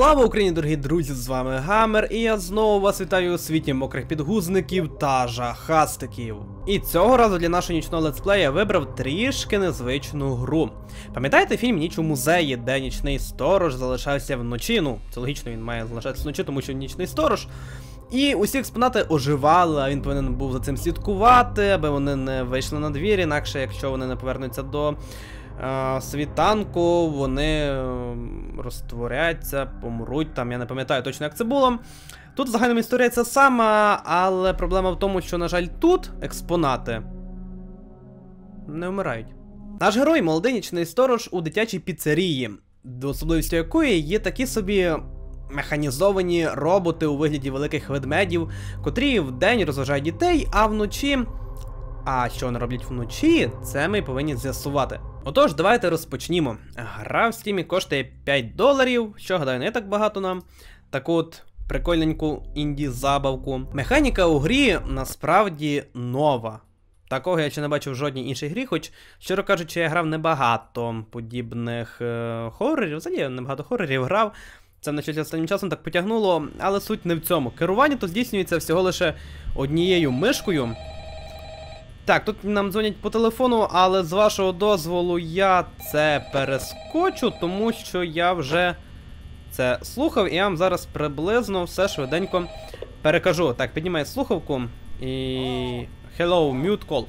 Слава Україні, дорогі друзі! З вами Гамер, і я знову вас вітаю у світі мокрих підгузників та жахастиків. І цього разу для нашого нічного летсплея я вибрав трішки незвичну гру. Пам'ятаєте фільм Ніч у музеї, де нічний сторож залишався вночі? Ну, це логічно, він має залишатися вночі, тому що нічний сторож. І усі експонати оживали, а він повинен був за цим слідкувати, аби вони не вийшли на двір, інакше, якщо вони не повернуться до світанку, вони е, розтворяться, помруть там, я не пам'ятаю точно, як це було. Тут в загальному історія ця сама, але проблема в тому, що, на жаль, тут експонати не вмирають. Наш герой молодий нічний сторож у дитячій піцерії, до особливістю якої є такі собі механізовані роботи у вигляді великих ведмедів, котрі вдень розважають дітей, а вночі. А що вони роблять вночі, це ми повинні з'ясувати. Отож, давайте розпочнімо. Гра в стімі коштує 5 доларів, що гадаю, не так багато нам. Так от, прикольненьку інді-забавку. Механіка у грі насправді нова. Такого я ще не бачив в жодній іншій грі, хоч, щиро кажучи, я грав небагато подібних е хорорів. Взагалі я небагато хорорів грав. Це на щось останнім часом так потягнуло, але суть не в цьому. Керування то здійснюється всього лише однією мишкою. Так, тут нам дзвонять по телефону, але з вашого дозволу я це перескочу, тому що я вже це слухав, і я вам зараз приблизно все швиденько перекажу. Так, піднімай слухавку і. Hello, mute call.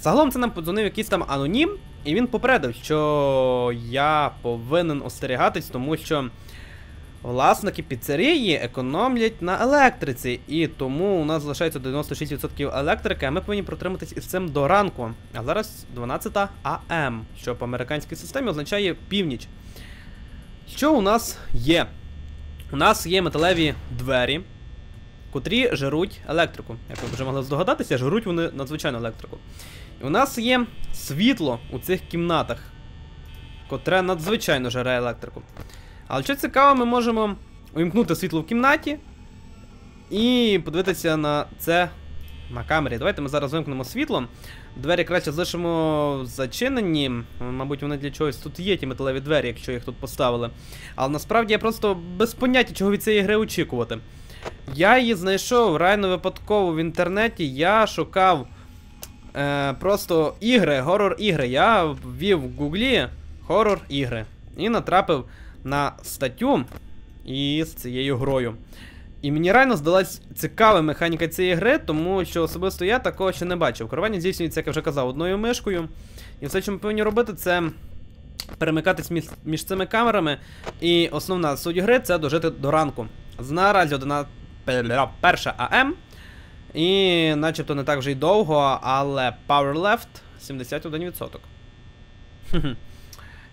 Загалом це нам подзвонив якийсь там анонім, і він попередив, що я повинен остерігатись, тому що. Власники піцерії економлять на електриці, і тому у нас залишається 96% електрики, а ми повинні протриматись із цим до ранку. А зараз 12 АМ, що по американській системі означає північ. Що у нас є? У нас є металеві двері, котрі жируть електрику. Як ви вже могли здогадатися, жируть вони надзвичайно електрику. І у нас є світло у цих кімнатах, котре надзвичайно жере електрику. Але що цікаво, ми можемо увімкнути світло в кімнаті і подивитися на це на камері. Давайте ми зараз вимкнемо світло. Двері краще залишимо зачинені. Мабуть, вони для чогось тут є, ті металеві двері, якщо їх тут поставили. Але насправді я просто без поняття, чого від цієї гри очікувати. Я її знайшов реально випадково в інтернеті. Я шукав е, просто ігри, горор-ігри. Я ввів в гуглі хорор-ігри. І натрапив на статтю із цією грою. І мені реально здалась цікава механіка цієї гри, тому що особисто я такого ще не бачив. Керування здійснюється, як я вже казав, одною мишкою. І все, що ми повинні робити, це перемикатись між, між цими камерами. І основна суть гри це дожити до ранку. Наразі 11 перша АМ. І начебто не так вже й довго, але Power Left 71%.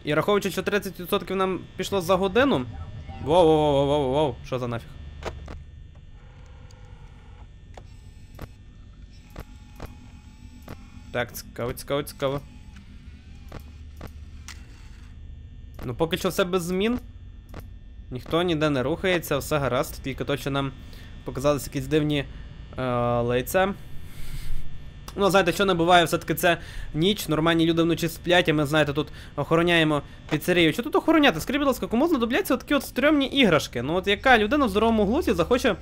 І раховуючи, що 30% нам пішло за годину. Воу-воу-воу-воу-воу, що за нафіг? Так, цікаво, цікаво, цікаво. Ну, поки що все без змін. Ніхто ніде не рухається, все гаразд, тільки то, що нам показалися якісь дивні е, лейця. Ну, знаєте, що не буває, все-таки це ніч, нормальні люди вночі сплять, а ми, знаєте, тут охороняємо піцерію. Що тут охороняти? Скажіть, будь ласка, кому знадобляться такі от стрьомні іграшки? Ну от яка людина в здоровому глузі захоче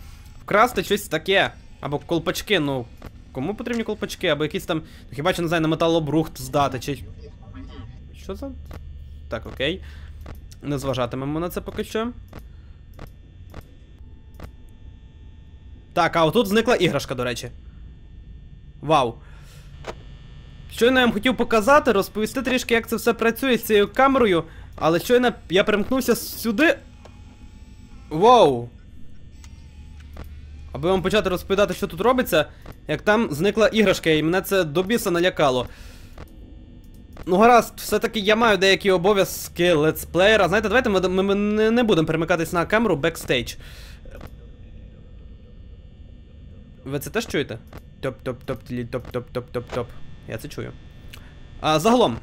вкрасти щось таке? Або колпачки, ну. Кому потрібні колпачки? Або якісь там. Ну, хіба що не знаю, на металобрухт здати, чи. Що за. Так, окей. Не зважатимемо на це поки що. Так, а отут зникла іграшка, до речі. Вау. Щойно я вам хотів показати, розповісти трішки, як це все працює з цією камерою, але щойно я перемкнувся сюди. Вау! Аби вам почати розповідати, що тут робиться, як там зникла іграшка, і мене це до біса налякало. Ну, гаразд, все-таки я маю деякі обов'язки летсплеєра. Знаєте, давайте ми, ми, ми не будемо перемикатись на камеру бекстейдж. Ви це теж чуєте? Топ-топ-топ-топ-топ-топ-топ-топ. Я це чую. А, Загалом.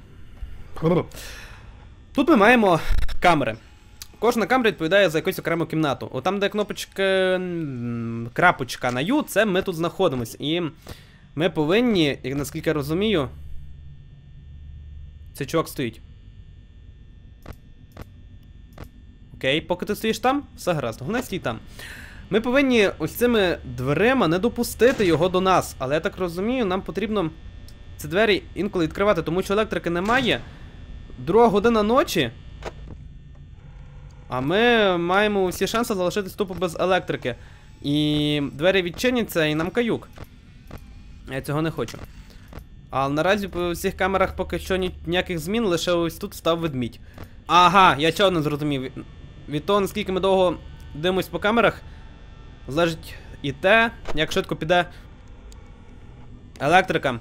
Тут ми маємо камери. Кожна камера відповідає за якусь окрему кімнату. О, там, де кнопочка. крапочка на U, це ми тут знаходимось. І ми повинні, як наскільки я розумію. Цей чувак стоїть. Окей, поки ти стоїш там, все гаразд, головне стій там. Ми повинні ось цими дверима не допустити його до нас. Але я так розумію, нам потрібно ці двері інколи відкривати, тому що електрики немає. Друга година ночі. А ми маємо всі шанси залишитись тупо без електрики. І двері відчиняться, і нам каюк. Я цього не хочу. А наразі по всіх камерах поки що ні- ніяких змін, лише ось тут став ведмідь. Ага, я чого не зрозумів. Від- того, наскільки ми довго дивимось по камерах, залежить і те, як швидко піде електрика.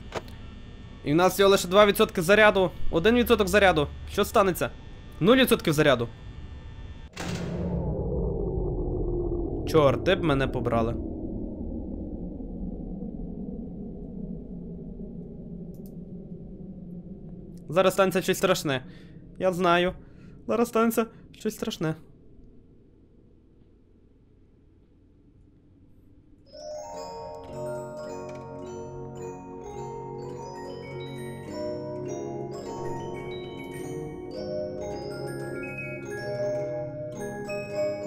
І в нас всього лише 2% заряду, 1% заряду. Що станеться? 0% заряду. Чорти б мене побрали. Зараз станеться щось страшне. Я знаю. Зараз станеться щось страшне.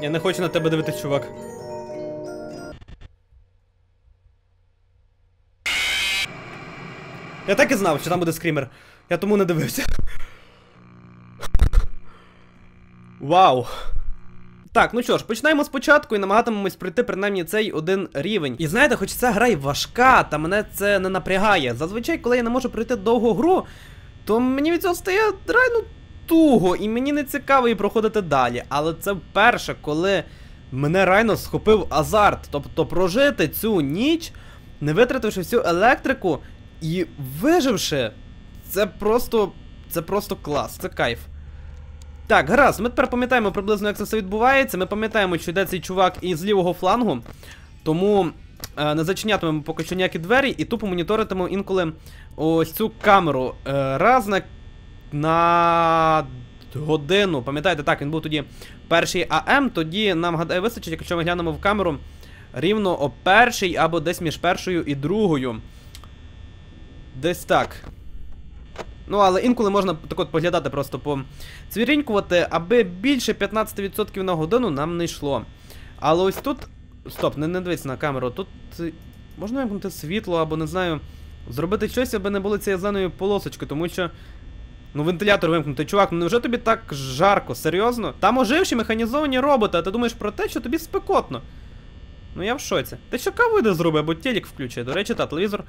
Я не хочу на тебе дивитись, чувак. Я так і знав, що там буде скрімер. Я тому не дивився. Вау. Так, ну що ж, починаємо спочатку і намагатимемось пройти принаймні цей один рівень. І знаєте, хоч ця гра й важка, та мене це не напрягає. Зазвичай, коли я не можу пройти довгу гру, то мені від цього стає реально туго, і мені не цікаво її проходити далі. Але це вперше, коли мене реально схопив азарт. Тобто прожити цю ніч, не витративши всю електрику і виживши, це просто. Це просто клас, це кайф. Так, гаразд, ми тепер пам'ятаємо приблизно, як це все відбувається. Ми пам'ятаємо, що йде цей чувак із лівого флангу. Тому е, не зачинятимемо поки що ніякі двері і тупо моніторитимемо інколи ось цю камеру. Е, раз на, на годину. Пам'ятаєте, так, він був тоді перший АМ, тоді нам гадаю вистачить, якщо ми глянемо в камеру рівно о першій або десь між першою і другою. Десь так. Ну, але інколи можна так от поглядати, просто поцвірінькувати, аби більше 15% на годину нам не йшло. Але ось тут. Стоп, не, не дивись на камеру. Тут можна вимкнути світло, або не знаю. Зробити щось, аби не було цієї зеленої полосочки, тому що. Ну, вентилятор вимкнути. Чувак, ну невже тобі так жарко? Серйозно? Там оживші механізовані роботи, а ти думаєш про те, що тобі спекотно. Ну я в шоці. Ти що каву йде зроби, або телек включи. До речі, та, телевізор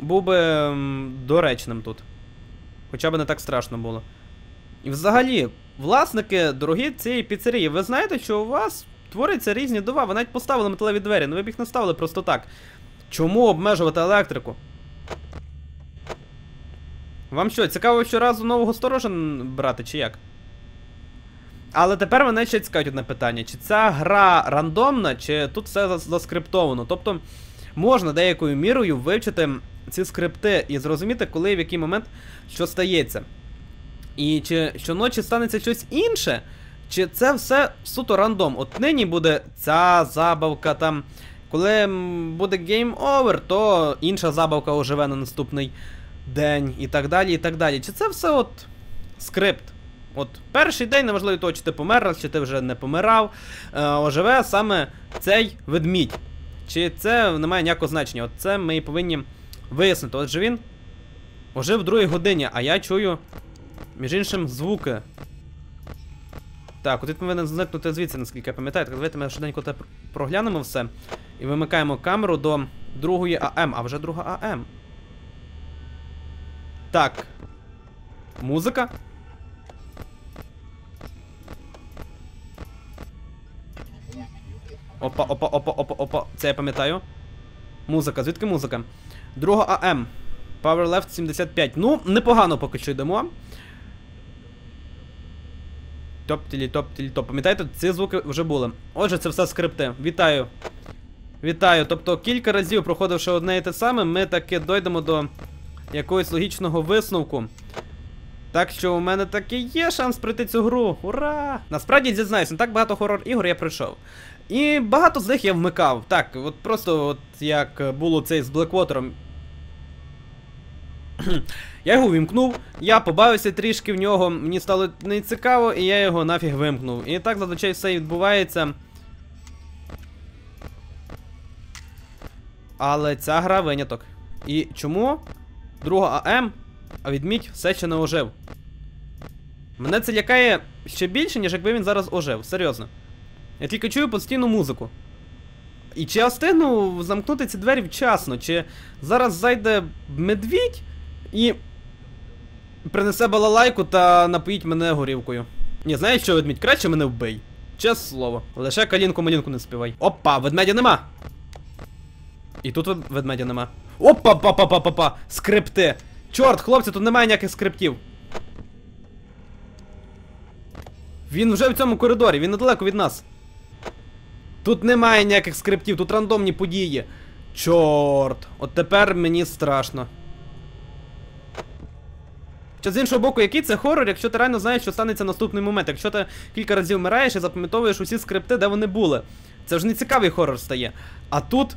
був би м, доречним тут. Хоча б не так страшно було. І взагалі, власники дорогі цієї піцерії, ви знаєте, що у вас творяться різні дива, ви навіть поставили металеві двері, ну ви б їх не ставили просто так. Чому обмежувати електрику? Вам що, цікаво щоразу нового сторожа брати, чи як? Але тепер мене ще цікавить одне питання: чи ця гра рандомна, чи тут все заскриптовано? Тобто можна деякою мірою вивчити ці скрипти і зрозуміти, коли і в який момент що стається. І чи щоночі станеться щось інше, чи це все суто рандом. От нині буде ця забавка там. Коли буде гейм овер, то інша забавка оживе на наступний день і так далі. і так далі. Чи це все от скрипт? От перший день, неважливо того, чи ти помер, чи ти вже не помирав, е, оживе саме цей ведмідь. Чи це не має ніякого значення? От це ми і повинні вияснити. Отже він ожив в другій годині, а я чую, між іншим, звуки. Так, от він повинен зникнути звідси, наскільки я пам'ятаю. Так, давайте ми швиденько проглянемо все. І вимикаємо камеру до другої АМ, а вже друга АМ. Так. Музика. Опа, опа, опа, опа, опа. Це я пам'ятаю. Музика, звідки музика? Друга АМ. Power Left 75. Ну, непогано поки що йдемо. Топ-тілі, топ-тілі, топ. Пам'ятаєте, ці звуки вже були. Отже, це все скрипти. Вітаю. Вітаю. Тобто кілька разів проходивши одне і те саме, ми таки дойдемо до якогось логічного висновку. Так що у мене таки є шанс пройти цю гру. Ура! Насправді зізнаюсь, не так багато хорор ігор я пройшов. І багато з них я вмикав. Так, от просто от як було цей з Блеквотером. Я його вимкнув, я побавився трішки в нього, мені стало нецікаво, і я його нафіг вимкнув. І так зазвичай все відбувається. Але ця гра виняток. І чому? Друга АМ, а відмідь все ще не ожив. Мене це лякає ще більше, ніж якби він зараз ожив, серйозно. Я тільки чую постійну музику. І чи я встигну замкнути ці двері вчасно, чи зараз зайде медвідь і принесе балалайку та напоїть мене горівкою. Ні, знаєш що, ведмідь, краще мене вбий. Чесне слово. Лише калінку-малінку не співай. Опа, ведмедя нема. І тут ведмедя нема. Опа, па па па па па Скрипти. Чорт, хлопці, тут немає ніяких скриптів. Він вже в цьому коридорі, він недалеко від нас. Тут немає ніяких скриптів, тут рандомні події. Чорт, от тепер мені страшно. Чи з іншого боку, який це хорор, якщо ти реально знаєш, що станеться наступний момент, якщо ти кілька разів вмираєш і запам'ятовуєш усі скрипти, де вони були. Це ж не цікавий хорор стає. А тут.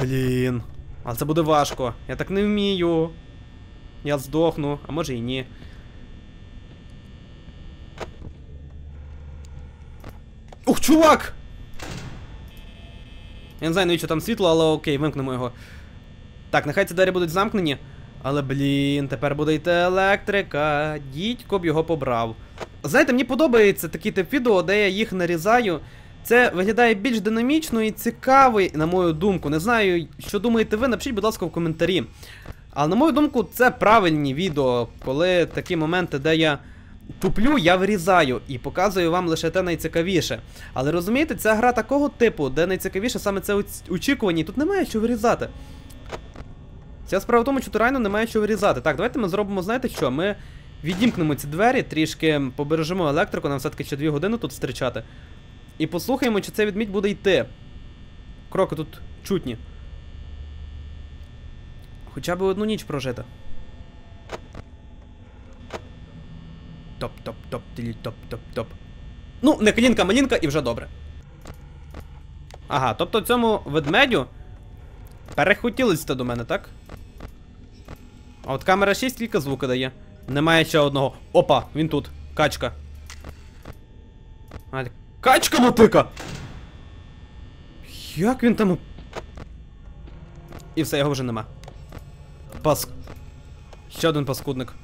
Блін. А це буде важко. Я так не вмію. Я здохну, а може і ні. Ух, чувак! Я не знаю, навіщо там світло, але окей, вимкнемо його. Так, нехай ці двері будуть замкнені. Але блін, тепер буде йти електрика. Дідько б його побрав. Знаєте, мені подобається такий тип відео, де я їх нарізаю. Це виглядає більш динамічно і цікаво, на мою думку. Не знаю, що думаєте ви, напишіть, будь ласка, в коментарі. Але на мою думку, це правильні відео, коли такі моменти, де я туплю, я вирізаю і показую вам лише те найцікавіше. Але розумієте, це гра такого типу, де найцікавіше саме це очікування, і тут немає що вирізати. Ця справа в тому, що тут реально немає що вирізати. Так, давайте ми зробимо, знаєте що? Ми відімкнемо ці двері, трішки побережемо електрику, нам все-таки ще 2 години тут зустрічати. І послухаємо, чи цей відмідь буде йти. Кроки тут чутні. Хоча б одну ніч прожити. Топ-топ-топ, тілі топ-топ-топ. Ну, не клінка, малінка і вже добре. Ага, тобто цьому ведмедю перехотілося до мене, так? А от камера 6 тільки звука дає. Немає ще одного. Опа, він тут. Качка. Качка мотика! Як він там. І все, його вже нема. Паск. Ще один паскудник.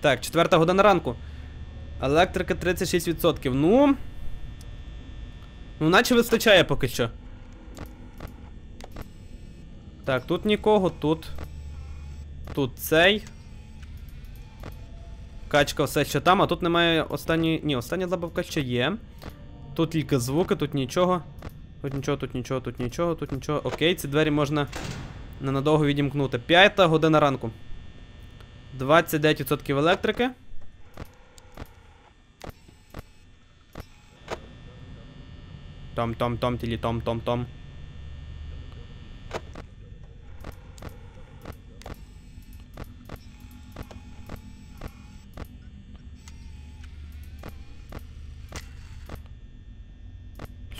Так, четверта година ранку. Електрика 36%. Ну. Ну, наче вистачає поки що. Так, тут нікого, тут. Тут цей. Качка все ще там, а тут немає останньої. Ні, остання забавка ще є. Тут тільки звуки, тут нічого. Тут нічого, тут нічого, тут нічого, тут нічого. Окей, ці двері можна ненадовго відімкнути. П'ята година ранку. 29% електрики. Том-том-том, тілі том-том-том.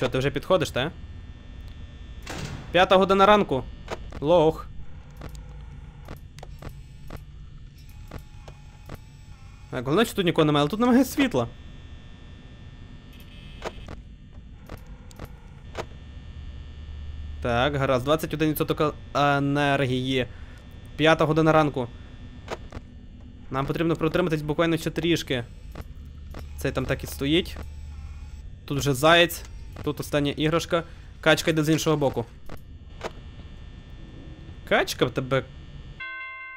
Що, ти вже підходиш, та? П'ята година ранку. Лох. Так, головне, що тут нікого немає, але тут немає світла. Так, гаразд, 21% енергії. П'ята година ранку. Нам потрібно протриматись буквально ще трішки. Цей там так і стоїть. Тут вже заєць, тут остання іграшка. Качка йде з іншого боку. Качка в тебе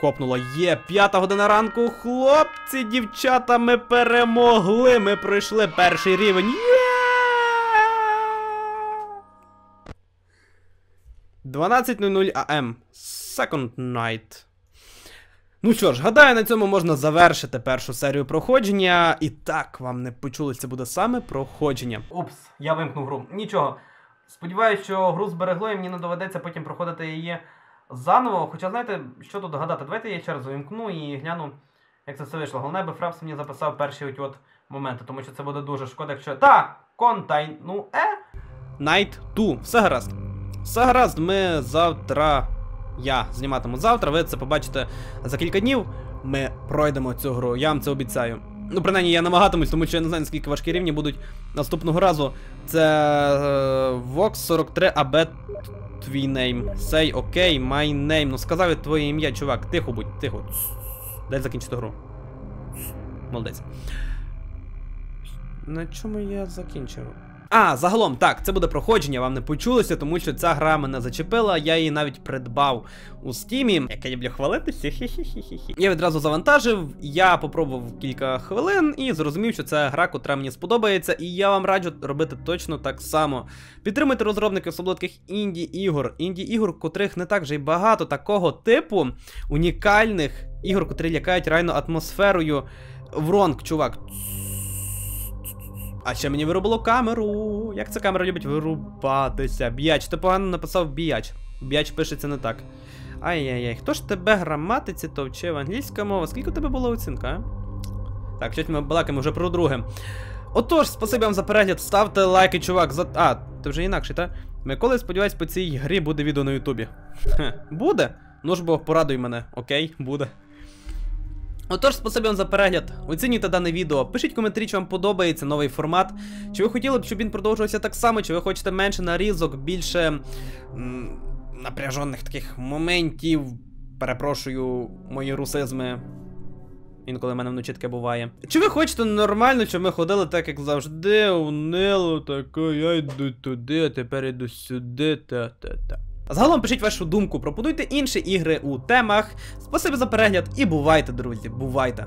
копнула. Є, п'ята година ранку. Хлопці, дівчата, ми перемогли. Ми пройшли перший рівень. Є! 12.00 АМ. Second Night. Ну що ж, гадаю, на цьому можна завершити першу серію проходження. І так, вам не почулося, це буде саме проходження. Упс, я вимкнув гру. Нічого. Сподіваюсь, що гру зберегло і мені не доведеться потім проходити її заново. Хоча, знаєте, що тут гадати? Давайте я ще раз вимкну і гляну, як це все вийшло. Головне, би Фрапс мені записав перші от, от моменти, тому що це буде дуже шкода, якщо. Та! Контайн, ну е. Night 2, все гаразд. Все гаразд, ми завтра. Я зніматиму завтра, ви це побачите за кілька днів. Ми пройдемо цю гру, я вам це обіцяю. Ну, принаймні, я намагатимусь, тому що я не знаю, наскільки важкі рівні будуть наступного разу. Це е, Vox 43 AB твій нейм. Say окей, my name. Ну сказав я твоє ім'я, чувак. Тихо будь, тихо. Дай закінчити гру. Молодець. На чому я закінчив? А, загалом, так, це буде проходження, вам не почулося, тому що ця гра мене зачепила, я її навіть придбав у стімі. Як я люблю хвалитися. хі-хі-хі-хі-хі. Я відразу завантажив, я попробував кілька хвилин і зрозумів, що це гра, котра мені сподобається, і я вам раджу робити точно так само. Підтримуйте розробників солодких інді-ігор, інді-ігор, котрих не так вже й багато такого типу унікальних ігор, котрі лякають реально атмосферою. Вронг, чувак. А ще мені вирубило камеру. Як ця камера любить вирубатися? Біяч, ти погано написав біяч. Біяч пишеться не так. Ай-яй-яй, хто ж тебе граматиці то вчив? Англійська мова? Скільки у тебе була оцінка, а? Так, щось ми балакаємо вже про друге. Отож, спасибі вам за перегляд, ставте лайки, чувак. За... А, ти вже інакше, та? Миколи, сподіваюсь, по цій грі буде відео на Ютубі. Буде? Ну ж бо порадуй мене, окей, буде. Отож, спасибі вам за перегляд. Оцінюйте дане відео. Пишіть коментарі, чи вам подобається новий формат. Чи ви хотіли б, щоб він продовжувався так само, чи ви хочете менше нарізок, більше м, напряжених таких моментів. Перепрошую мої русизми. Інколи в мене вночі таке буває. Чи ви хочете нормально, щоб ми ходили так, як завжди, унило, таке, я йду туди, а тепер йду сюди, та-та-та. Загалом пишіть вашу думку, пропонуйте інші ігри у темах. Спасибі за перегляд і бувайте, друзі, бувайте.